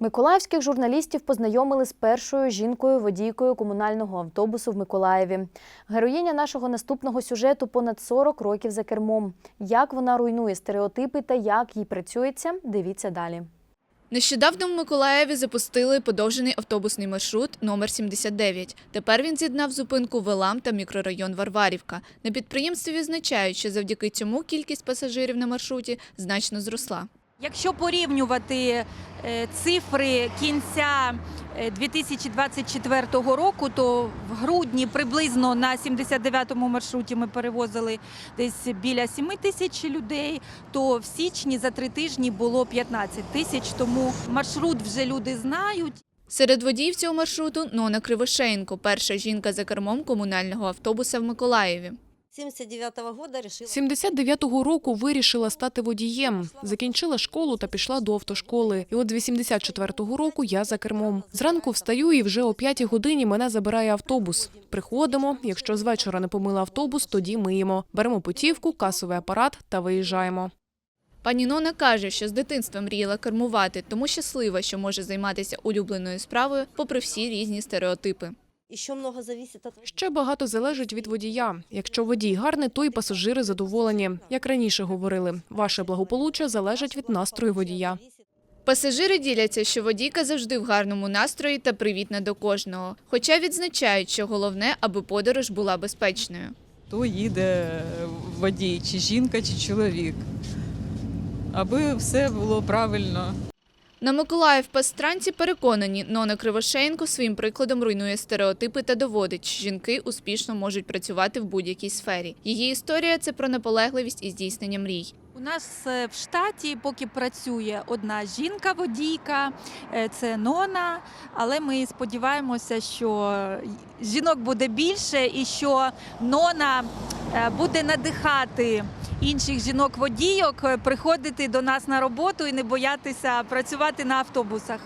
Миколаївських журналістів познайомили з першою жінкою-водійкою комунального автобусу в Миколаєві. Героїня нашого наступного сюжету понад 40 років за кермом. Як вона руйнує стереотипи та як їй працюється, дивіться далі. Нещодавно в Миколаєві запустили подовжений автобусний маршрут номер 79. Тепер він з'єднав зупинку Велам та мікрорайон Варварівка. На підприємстві відзначають, що завдяки цьому кількість пасажирів на маршруті значно зросла. Якщо порівнювати е, цифри кінця е, 2024 року, то в грудні приблизно на 79-му маршруті ми перевозили десь біля 7 тисяч людей, то в січні за три тижні було 15 тисяч, тому маршрут вже люди знають. Серед водіїв цього маршруту Нона Кривошеєнко, перша жінка за кермом комунального автобуса в Миколаєві. 79-го года решила 79-го року вирішила стати водієм. Закінчила школу та пішла до автошколи. І от з 84-го року я за кермом. Зранку встаю і вже о 5-й годині мене забирає автобус. Приходимо. Якщо з вечора не помила автобус, тоді миємо. Беремо путівку, касовий апарат та виїжджаємо. Пані Нона каже, що з дитинства мріяла кермувати, тому щаслива, що може займатися улюбленою справою, попри всі різні стереотипи. Еще много зависит от Ще багато залежить від водія. Якщо водій гарний, то і пасажири задоволені. Як раніше говорили, ваше благополуччя залежить від настрою водія. Пасажири діляться, що водійка завжди в гарному настрої та привітна до кожного. Хоча відзначають, що головне, аби подорож була безпечною. хто їде водій, чи жінка, чи чоловік. Аби все було правильно. На Миколаїв пастранці переконані, Нона Кривошеєнко своїм прикладом руйнує стереотипи та доводить, що жінки успішно можуть працювати в будь-якій сфері. Її історія це про наполегливість і здійснення мрій. У нас е, в штаті поки працює одна жінка-водійка, е, це Нона. Але ми сподіваємося, що жінок буде більше і що Нона е, буде надихати інших жінок-водійок е, приходити до нас на роботу і не боятися працювати на автобусах.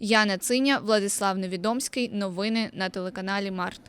Яна Циня, Владислав Невідомський. Новини на телеканалі Март.